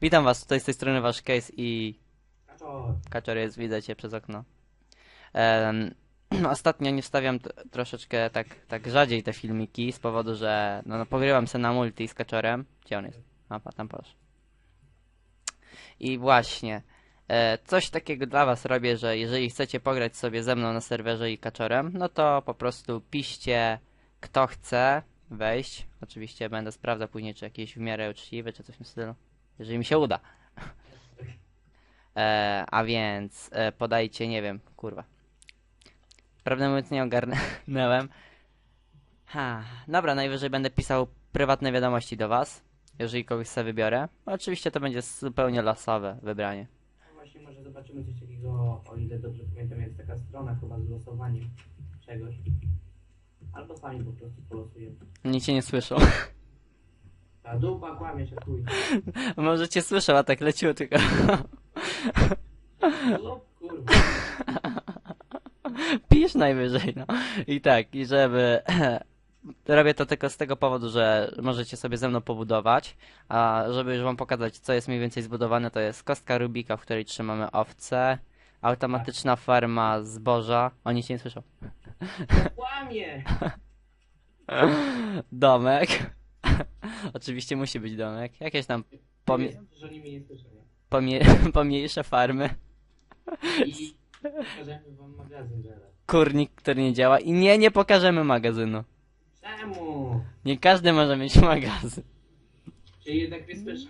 Witam was, tutaj z tej strony wasz case i Kaczor. kaczor jest, widzę cię przez okno. Em, ostatnio nie wstawiam troszeczkę tak, tak rzadziej te filmiki z powodu, że no, no pogrywam se na multi z kaczorem. Gdzie on jest? A, pa, tam poszedł. I właśnie, e, coś takiego dla was robię, że jeżeli chcecie pograć sobie ze mną na serwerze i kaczorem, no to po prostu piszcie kto chce wejść. Oczywiście będę sprawdzał później, czy jakieś w miarę uczciwe, czy coś w tym stylu. Jeżeli mi się uda. E, a więc e, podajcie, nie wiem, kurwa. Prawdę mówiąc nie ogarnąłem. Ha, dobra, najwyżej będę pisał prywatne wiadomości do was, jeżeli kogoś sobie wybiorę. Oczywiście to będzie zupełnie losowe wybranie. No właśnie może zobaczymy coś takiego, o ile dobrze pamiętam, jest taka strona chyba z losowaniem czegoś. Albo sami po prostu polosujemy. Oni cię nie słyszą. Ta dupa kłamie się chuj. Może cię a tak leciutko. No kurwa. Pisz najwyżej, no. I tak, i żeby... Robię to tylko z tego powodu, że możecie sobie ze mną pobudować, a żeby już wam pokazać, co jest mniej więcej zbudowane, to jest kostka Rubika, w której trzymamy owce, automatyczna farma zboża, oni cię nie słyszą, kłamie! domek, oczywiście musi być domek, jakieś tam pomie Pomie... mnie pomniejsze farmy, I pokażemy wam magazyn zaraz. kurnik, który nie działa i nie, nie pokażemy magazynu. Czemu? Nie każdy może mieć magazyn. Czyli jednak nie słyszą.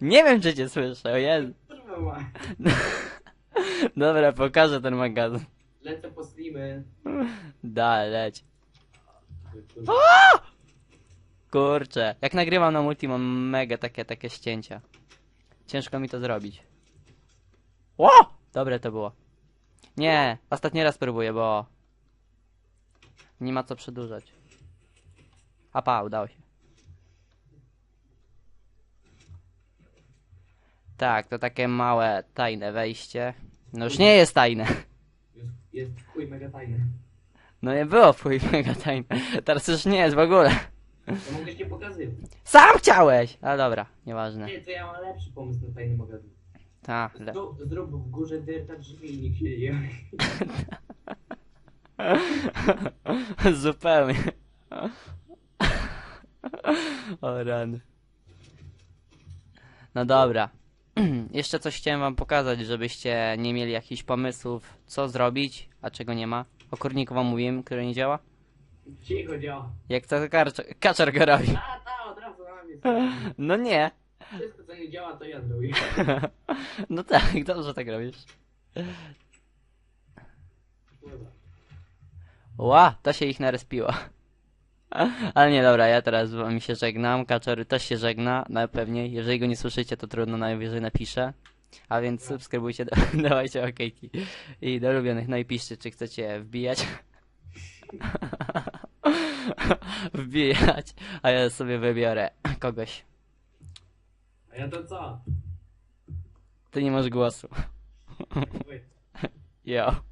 Nie wiem, czy cię o. Kurwa ma. Dobra, pokażę ten magazyn. Lecę po slimy. Da, leć. Kurwa. Kurczę, jak nagrywam na multi mam mega takie, takie ścięcia. Ciężko mi to zrobić. Ło! Dobre to było. Nie, ostatni raz próbuję, bo... Nie ma co przedłużać. A pa, udało się. Tak, to takie małe, tajne wejście. No już nie jest tajne. Jest, jest chuj mega tajny. No nie było twój mega tajne. Teraz już nie jest w ogóle. To mogę nie pokazywać. Sam chciałeś! Ale dobra, nieważne. Nie, to ja mam lepszy pomysł na tajny magazyn. Ta, le... Zrób, zrób w górze dyrta drzwi i nikt się nie Zupełnie. O rany. No dobra. Jeszcze coś chciałem wam pokazać, żebyście nie mieli jakichś pomysłów, co zrobić, a czego nie ma. O kurniku wam mówiłem, który nie działa. Cicho działa. Jak to kaczor, kaczor go robi. A, ta, od razu na mnie. No nie. Wszystko co nie działa to ja zrobię. No tak, dobrze tak robisz. Kurwa. Ła, to się ich narespiło. Ale nie, dobra, ja teraz z wami się żegnam. Kaczory też się żegna, najpewniej. Jeżeli go nie słyszycie, to trudno, najwyżej napiszę. A więc subskrybujcie, da- dawajcie okejki. I do ulubionych, no i piszcie, czy chcecie wbijać. wbijać, a ja sobie wybiorę kogoś. A ja to co? Ty nie masz głosu. Wy. Jo.